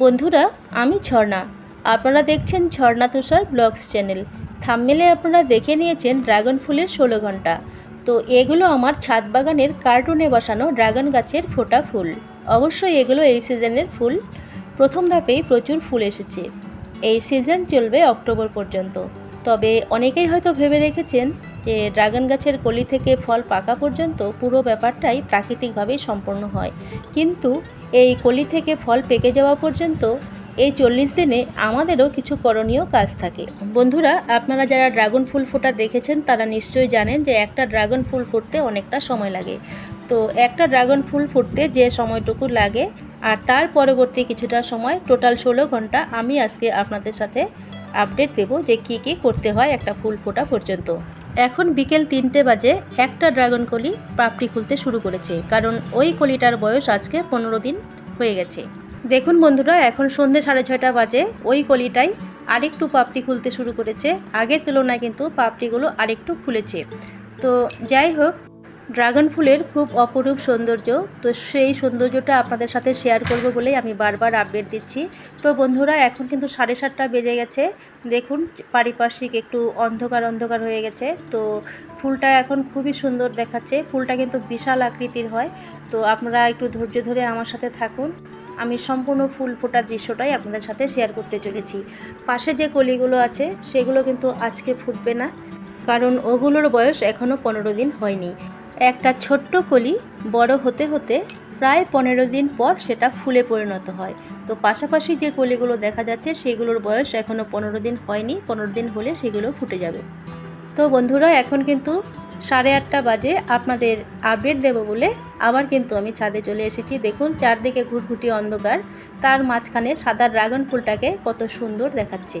বন্ধুরা, আমি ঝর্ণা। আপনারা দেখছেন ঝর্ণা তুষার ব্লগস চ্যানেল। থাম্মেলে আপনারা দেখে নিয়েছেন ড্রাগন ফুলের ষোলো ঘণ্টা। তো এগুলো আমার ছাদ বাগানের কার্টুনে বসানো ড্রাগন গাছের ফোটা ফুল। অবশ্যই এগুলো এই সিজনের ফুল। প্রথম ধাপেই প্রচুর ফুল এসেছে। এই সিজন চলবে অক্টোবর পর্যন্ত। তবে অনেকেই হয়তো ভেবে রেখেছেন যে ড্রাগন গাছের কলি থেকে ফল পাকা পর্যন্ত পুরো ব্যাপারটাই প্রাকৃতিকভাবেই সম্পন্ন হয়। কিন্তু এই কলি থেকে ফল পেকে যাওয়া পর্যন্ত এই চল্লিশ দিনে আমাদেরও কিছু করণীয় কাজ থাকে। বন্ধুরা, আপনারা যারা ড্রাগন ফুল ফোটা দেখেছেন, তারা নিশ্চয়ই জানেন যে একটা ড্রাগন ফুল ফুটতে অনেকটা সময় লাগে। তো একটা ড্রাগন ফুল ফুটতে যে সময়টুকু লাগে, আর তার পরবর্তী কিছুটা সময়, টোটাল ষোলো ঘণ্টা আমি আজকে আপনাদের সাথে আপডেট দেব যে কী কী করতে হয় একটা ফুল ফোটা পর্যন্ত। এখন বিকেল তিনটে বাজে, একটা ড্রাগন কলি পাপড়ি খুলতে শুরু করেছে, কারণ ওই কলিটার বয়স আজকে পনেরো দিন হয়ে গেছে। দেখুন বন্ধুরা, এখন সন্ধে সাড়ে ছয়টা বাজে, ওই কলিটাই আরেকটু পাপড়ি খুলতে শুরু করেছে। আগের তুলনায় কিন্তু পাপড়িগুলো আরেকটু খুলেছে। তো যাই হোক ড্রাগন ফুলের খুব অপরূপ সৌন্দর্য। তো সেই সৌন্দর্যটা আপনাদের সাথে শেয়ার করব বলেই আমি বারবার আপডেট দিচ্ছি। তো বন্ধুরা, এখন কিন্তু সাড়ে সাতটা বেজে গেছে। দেখুন, পারিপার্শ্বিক একটু অন্ধকার অন্ধকার হয়ে গেছে। তো ফুলটা এখন খুবই সুন্দর দেখাচ্ছে। ফুলটা কিন্তু বিশাল আকৃতির হয়। তো আপনারা একটু ধৈর্য ধরে আমার সাথে থাকুন। আমি সম্পূর্ণ ফুল ফোটার দৃশ্যটাই আপনাদের সাথে শেয়ার করতে চলেছি। পাশে যে কলিগুলো আছে, সেগুলো কিন্তু আজকে ফুটবে না। কারণ ওগুলোর বয়স এখনও পনেরো দিন হয়নি। একটা ছোট্ট কলি বড় হতে হতে প্রায় পনেরো দিন পর সেটা ফুলে পরিণত হয়। তো পাশাপাশি যে কলিগুলো দেখা যাচ্ছে, সেগুলোর বয়স এখনও পনেরো দিন হয়নি। পনেরো দিন হলে সেগুলো ফুটে যাবে। তো বন্ধুরা, এখন কিন্তু সাড়ে আটটা বাজে। আপনাদের আপডেট দেব বলে আবার কিন্তু আমি ছাদে চলে এসেছি। দেখুন, চারদিকে ঘুরঘুটি অন্ধকার। তার মাঝখানে সাদা ড্রাগন ফুলটাকে কত সুন্দর দেখাচ্ছে।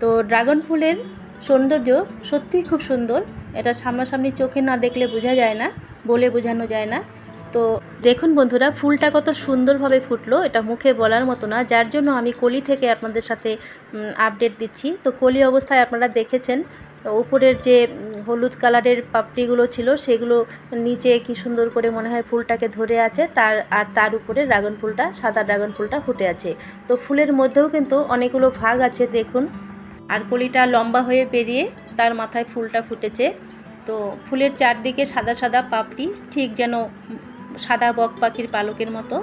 তো ড্রাগন ফুলের সৌন্দর্য সত্যিই খুব সুন্দর। এটা সামনাসামনি চোখে না দেখলে বোঝা যায় না, বলে বোঝানো যায় না। তো দেখুন বন্ধুরা, ফুলটা কত সুন্দরভাবে ফুটলো, এটা মুখে বলার মতো না। যার জন্য আমি কলি থেকে আপনাদের সাথে আপডেট দিচ্ছি। তো কলি অবস্থায় আপনারা দেখেছেন, উপরের যে হলুদ কালারের পাপড়িগুলো ছিল, সেগুলো নিচে কি সুন্দর করে মনে হয় ফুলটাকে ধরে আছে। তার, আর তার উপরে ড্রাগন ফুলটা, সাদা ড্রাগন ফুলটা ফুটে আছে। তো ফুলের মধ্যেও কিন্তু অনেকগুলো ভাগ আছে, দেখুন। আর কলিটা লম্বা হয়ে বেরিয়ে তার মাথায় ফুলটা ফুটেছে। তো ফুলের চারদিকে সাদা সাদা পাপড়ি, ঠিক যেন সাদা বক পাখির পালকের মতো।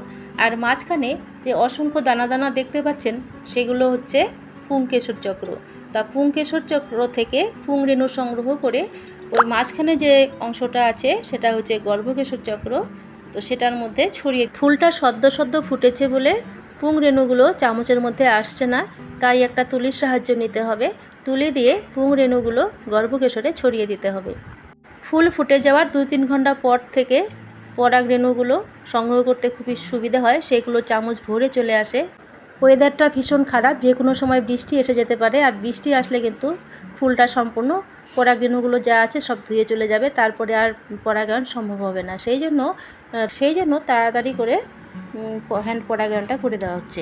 আর মাঝখানে যে অসংখ্য দানা দানা দেখতে পাচ্ছেন, সেগুলো হচ্ছে পুংকেশর চক্র। তা পুংকেশর চক্র থেকে পুং রেণু সংগ্রহ করে ওই মাঝখানে যে অংশটা আছে, সেটা হচ্ছে গর্ভকেশর চক্র। তো সেটার মধ্যে ছড়িয়ে ফুলটা সদ্য সদ্য ফুটেছে বলে পুং রেণুগুলো চামচের মধ্যে আসছে না, তাই একটা তুলির সাহায্য নিতে হবে। তুলি দিয়ে পুং রেণুগুলো গর্ভকেশরে ছড়িয়ে দিতে হবে। ফুল ফুটে যাওয়ার দু তিন ঘণ্টা পর থেকে পরাগ রেণুগুলো সংগ্রহ করতে খুবই সুবিধা হয়, সেগুলো চামচ ভরে চলে আসে। ওয়েদারটা ভীষণ খারাপ, যে কোনো সময় বৃষ্টি এসে যেতে পারে, আর বৃষ্টি আসলে কিন্তু ফুলটা সম্পূর্ণ পরাগ রেণুগুলো যা আছে সব ধুয়ে চলে যাবে, তারপরে আর পরাগায়ন সম্ভব হবে না। সেই জন্য সেই জন্য তাড়াতাড়ি করে হ্যান্ড পরাগায়নটা করে দেওয়া হচ্ছে।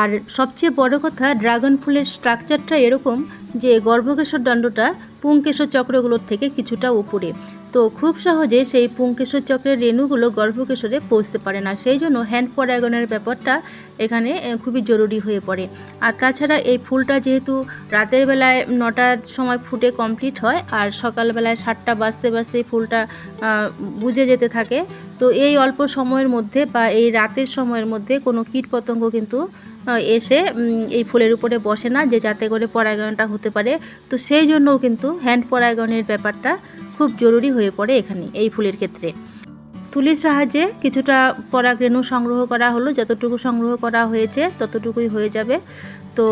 আর সবচেয়ে বড় কথা ড্রাগন ফুলের স্ট্রাকচারটা এরকম যে গর্ভকেশর দণ্ডটা পুংকেশর চক্রগুলোর থেকে কিছুটা উপরে। তো খুব সহজে সেই পুংকেশর চক্রের রেণুগুলো গর্ভকেশরে পৌঁছতে পারে না। সেই জন্য হ্যান্ড পরাগনের ব্যাপারটা এখানে খুবই জরুরি হয়ে পড়ে। আর তাছাড়া এই ফুলটা যেহেতু রাতের বেলায় নটার সময় ফুটে কমপ্লিট হয়, আর সকালবেলায় সাতটা বাজতে বাজতেই ফুলটা বুঝে যেতে থাকে, তো এই অল্প সময়ের মধ্যে বা এই রাতের সময়ের মধ্যে কোনো কীটপতঙ্গ কিন্তু এসে এই ফুলের উপরে বসে না, যে যাতে করে পরাগায়নটা হতে পারে। তো সেই জন্যও কিন্তু হ্যান্ড পরাগায়নের ব্যাপারটা খুব জরুরি হয়ে পড়ে এখানে, এই ফুলের ক্ষেত্রে। তুলির সাহায্যে কিছুটা পরাগরেণু সংগ্রহ করা হলো, যতটুকু সংগ্রহ করা হয়েছে ততটুকুই হয়ে যাবে। তো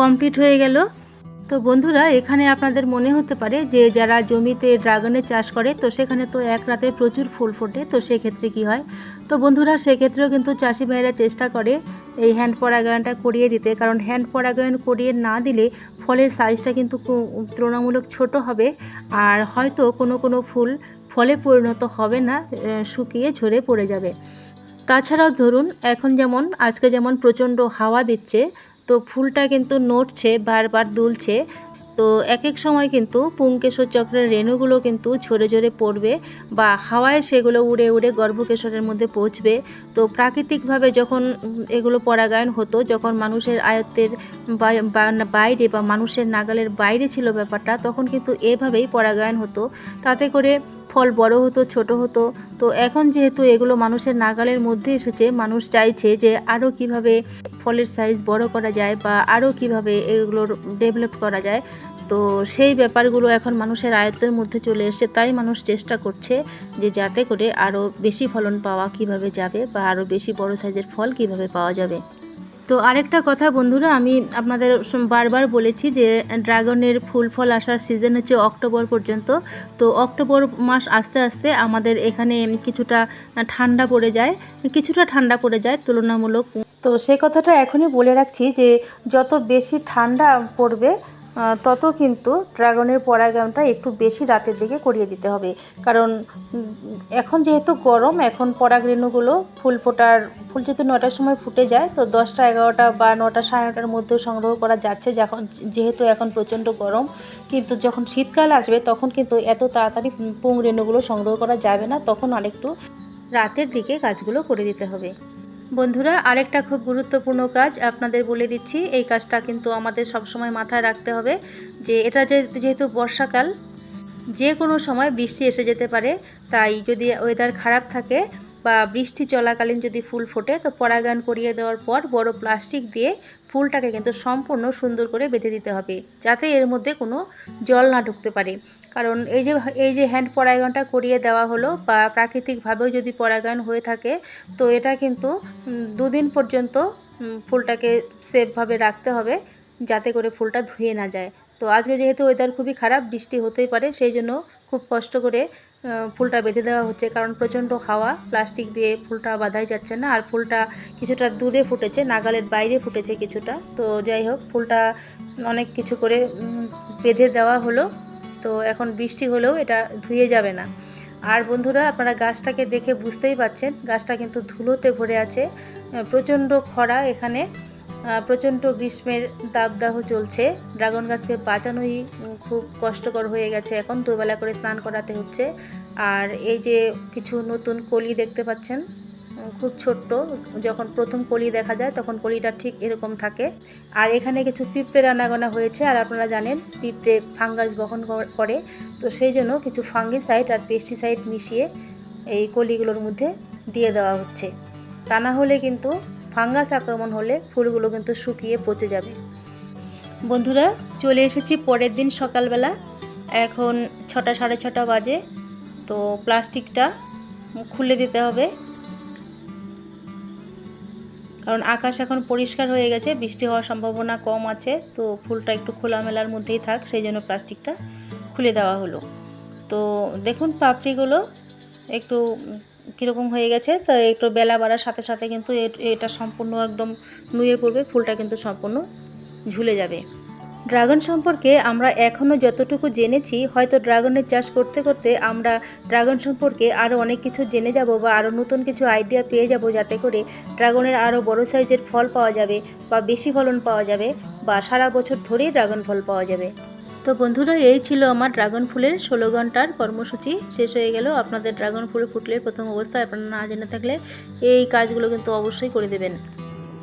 কমপ্লিট হয়ে গেল। তো বন্ধুরা, এখানে আপনাদের মনে হতে পারে যে যারা জমিতে ড্রাগনের চাষ করে, তো সেখানে তো এক রাতে প্রচুর ফুল ফোটে, তো সেক্ষেত্রে কি হয়? তো বন্ধুরা, সেক্ষেত্রেও কিন্তু চাষি ভাইরা চেষ্টা করে এই হ্যান্ড পরাগায়নটা করিয়ে দিতে। কারণ হ্যান্ড পরাগায়ন করিয়ে না দিলে ফলের সাইজটা কিন্তু তুলনামূলক ছোট হবে আর হয়তো কোনো কোনো ফুল ফলে পরিণত হবে না শুকিয়ে ঝরে পড়ে যাবে। তাছাড়াও ধরুন, এখন যেমন, আজকে যেমন প্রচণ্ড হাওয়া দিচ্ছে ফুলটা কিন্তু নড়ছে, বারবার দুলছে। তো এক এক সময় কিন্তু পুংকেশর চক্রের রেণুগুলো কিন্তু ঝরে ঝরে পড়বে বা হাওয়ায় সেগুলো উড়ে উড়ে গর্ভকেশরের মধ্যে পৌঁছবে। তো প্রাকৃতিকভাবে যখন এগুলো পরাগায়ন হতো, যখন মানুষের আয়ত্তের বাইরে বা মানুষের নাগালের বাইরে ছিল ব্যাপারটা, তখন কিন্তু এভাবেই পরাগায়ন হতো। তাতে করে ফল বড় হতো, ছোট হতো। তো এখন যেহেতু এগুলো মানুষের নাগালের মধ্যে এসেছে, মানুষ চাইছে যে আরও কীভাবে ফলের সাইজ বড় করা যায় বা আরও কীভাবে এগুলোর ডেভেলপ করা যায়, তো সেই ব্যাপারগুলো এখন মানুষের আয়ত্তের মধ্যে চলে এসেছে, তাই মানুষ চেষ্টা করছে যে যাতে করে আরও বেশি ফলন পাওয়া কীভাবে যাবে বা আরও বেশি বড় সাইজের ফল কীভাবে পাওয়া যাবে। তো আরেকটা কথা বন্ধুরা, আমি আপনাদের বারবার বলেছি যে ড্রাগনের ফুল ফল আসার সিজন হচ্ছে অক্টোবর পর্যন্ত। তো অক্টোবর মাস আস্তে আস্তে আমাদের এখানে কিছুটা ঠান্ডা পড়ে যায়, কিছুটা ঠান্ডা পড়ে যায় তুলনামূলক। তো সেই কথাটা এখনই বলে রাখছি যে যত বেশি ঠান্ডা পড়বে তত কিন্তু ড্রাগনের পরাগায়নটা একটু বেশি রাতের দিকে করিয়ে দিতে হবে। কারণ এখন যেহেতু গরম, এখন পরাগ রেণুগুলো ফুল ফোটার, ফুল যেহেতু নটার সময় ফুটে যায়, তো দশটা, এগারোটা বা নটা, সাড়ে নটার মধ্যেও সংগ্রহ করা যাচ্ছে যখন, যেহেতু এখন প্রচণ্ড গরম। কিন্তু যখন শীতকাল আসবে, তখন কিন্তু এত তাড়াতাড়ি পুং রেণুগুলো সংগ্রহ করা যাবে না, তখন আরেকটু রাতের দিকে কাজগুলো করে দিতে হবে। বন্ধুরা, আরেকটা খুব গুরুত্বপূর্ণ কাজ আপনাদের বলে দিচ্ছি, এই কাজটা কিন্তু আমাদের সবসময় মাথায় রাখতে হবে যে এটা যেহেতু বর্ষাকাল, যে কোনো সময় বৃষ্টি এসে যেতে পারে, তাই যদি ওয়েদার খারাপ থাকে বা বৃষ্টি চলাকালীন যদি ফুল ফোটে, তো পরাগায়ন করিয়ে দেওয়ার পর বড় প্লাস্টিক দিয়ে ফুলটাকে কিন্তু সম্পূর্ণ সুন্দর করে বেঁধে দিতে হবে, যাতে এর মধ্যে কোনো জল না ঢুকতে পারে। কারণ এই যে এই যে হ্যান্ড পরাগায়নটা করিয়ে দেওয়া হলো বা প্রাকৃতিকভাবেও যদি পরাগায়ন হয়ে থাকে, তো এটা কিন্তু দুদিন পর্যন্ত ফুলটাকে সেফভাবে রাখতে হবে, যাতে করে ফুলটা ধুয়ে না যায়। তো আজকে যেহেতু ওয়েদার খুবই খারাপ, বৃষ্টি হতেই পারে, সেই জন্য খুব কষ্ট করে ফুলটা বেঁধে দেওয়া হচ্ছে। কারণ প্রচণ্ড হাওয়া, প্লাস্টিক দিয়ে ফুলটা বাঁধাই যাচ্ছে না। আর ফুলটা কিছুটা দূরে ফুটেছে, নাগালের বাইরে ফুটেছে কিছুটা। তো যাই হোক, ফুলটা অনেক কিছু করে বেঁধে দেওয়া হলো। তো এখন বৃষ্টি হলেও এটা ধুয়ে যাবে না। আর বন্ধুরা, আপনারা গাছটাকে দেখে বুঝতেই পাচ্ছেন, গাছটা কিন্তু ধুলোতে ভরে আছে। প্রচণ্ড খরা এখানে। প্রচণ্ড গ্রীষ্মের দাবদাহ চলছে। ড্রাগন গাছকে বাঁচানোই খুব কষ্টকর হয়ে গেছে এখন, দুবেলা করে স্নান করাতে হচ্ছে। আর এই যে কিছু নতুন কলি দেখতে পাচ্ছেন খুব ছোট্ট, যখন প্রথম কলি দেখা যায় তখন কলিটা ঠিক এরকম থাকে। আর এখানে কিছু পিঁপড়ে রান্নাগোনা হয়েছে, আর আপনারা জানেন পিঁপড়ে ফাঙ্গাস বহন করে। তো সেই জন্য কিছু ফাঙ্গিসাইড আর পেস্টিসাইড মিশিয়ে এই কলিগুলোর মধ্যে দিয়ে দেওয়া হচ্ছে। তা না হলে কিন্তু ফাঙ্গাস আক্রমণ হলে ফুলগুলো কিন্তু শুকিয়ে পচে যাবে। বন্ধুরা, চলে এসেছি পরের দিন সকালবেলা। এখন ছটা সাড়ে ছটা বাজে, তো প্লাস্টিকটা খুলে দিতে হবে। কারণ আকাশ এখন পরিষ্কার হয়ে গেছে, বৃষ্টি হওয়ার সম্ভাবনা কম আছে, তো ফুলটা একটু খোলামেলার মধ্যেই থাক, সেই জন্য প্লাস্টিকটা খুলে দেওয়া হলো। তো দেখুন পাপড়িগুলো, একটু কীরকম হয়ে গেছে, তো একটু বেলা বাড়ার সাথে সাথে কিন্তু এটা সম্পূর্ণ একদম নুয়ে পড়বে, ফুলটা কিন্তু সম্পূর্ণ ঝুলে যাবে। ড্রাগন সম্পর্কে আমরা এখনও যতটুকু জেনেছি, হয়তো ড্রাগনের চাষ করতে করতে আমরা ড্রাগন সম্পর্কে আরও অনেক কিছু জেনে যাব বা আরও নতুন কিছু আইডিয়া পেয়ে যাব যাতে করে ড্রাগনের আরও বড় সাইজের ফল পাওয়া যাবে বা বেশি ফলন পাওয়া যাবে বা সারা বছর ধরেই ড্রাগন ফল পাওয়া যাবে। তো বন্ধুরা, এই ছিল আমার ড্রাগন ফুলের ষোলো ঘণ্টার কর্মসূচি। শেষ হয়ে গেল আপনাদের ড্রাগন ফুল ফুটলের প্রথম অবস্থায় আপনারা না জেনে থাকলে এই কাজগুলো কিন্তু অবশ্যই করে দেবেন।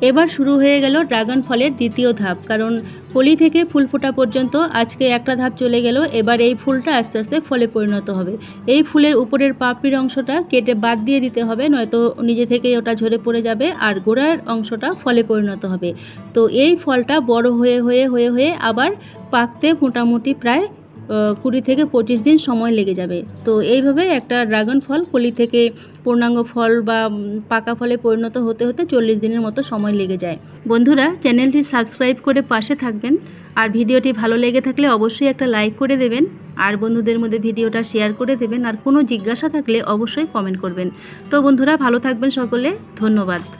এবার শুরু হয়ে গেল ড্রাগন ফলের দ্বিতীয় ধাপ, কারণ কলি থেকে ফুল ফোটা পর্যন্ত আজকে একটা ধাপ চলে গেল, এবার এই ফুলটা আস্তে আস্তে ফলে পরিণত হবে। এই ফুলের উপরের পাপড়ির অংশটা কেটে বাদ দিয়ে দিতে হবে, নয়তো নিজে থেকেই ওটা ঝরে পড়ে যাবে আর গোড়ার অংশটা ফলে পরিণত হবে। তো এই ফলটা বড় হয়ে হয়ে হয়ে হয়ে আবার পাকতে মোটামুটি প্রায় কুড়ি থেকে পঁচিশ দিন সময় লেগে যাবে। তো এইভাবে একটা ড্রাগন ফল, কলি থেকে পূর্ণাঙ্গ ফল বা পাকা ফলে পরিণত হতে হতে চল্লিশ দিনের মতো সময় লেগে যায়। বন্ধুরা, চ্যানেলটি সাবস্ক্রাইব করে পাশে থাকবেন। আর ভিডিওটি ভালো লেগে থাকলে অবশ্যই একটা লাইক করে দেবেন। আর বন্ধুদের মধ্যে ভিডিওটা শেয়ার করে দেবেন। আর কোনো জিজ্ঞাসা থাকলে অবশ্যই কমেন্ট করবেন। তো বন্ধুরা, ভালো থাকবেন সকলে। ধন্যবাদ।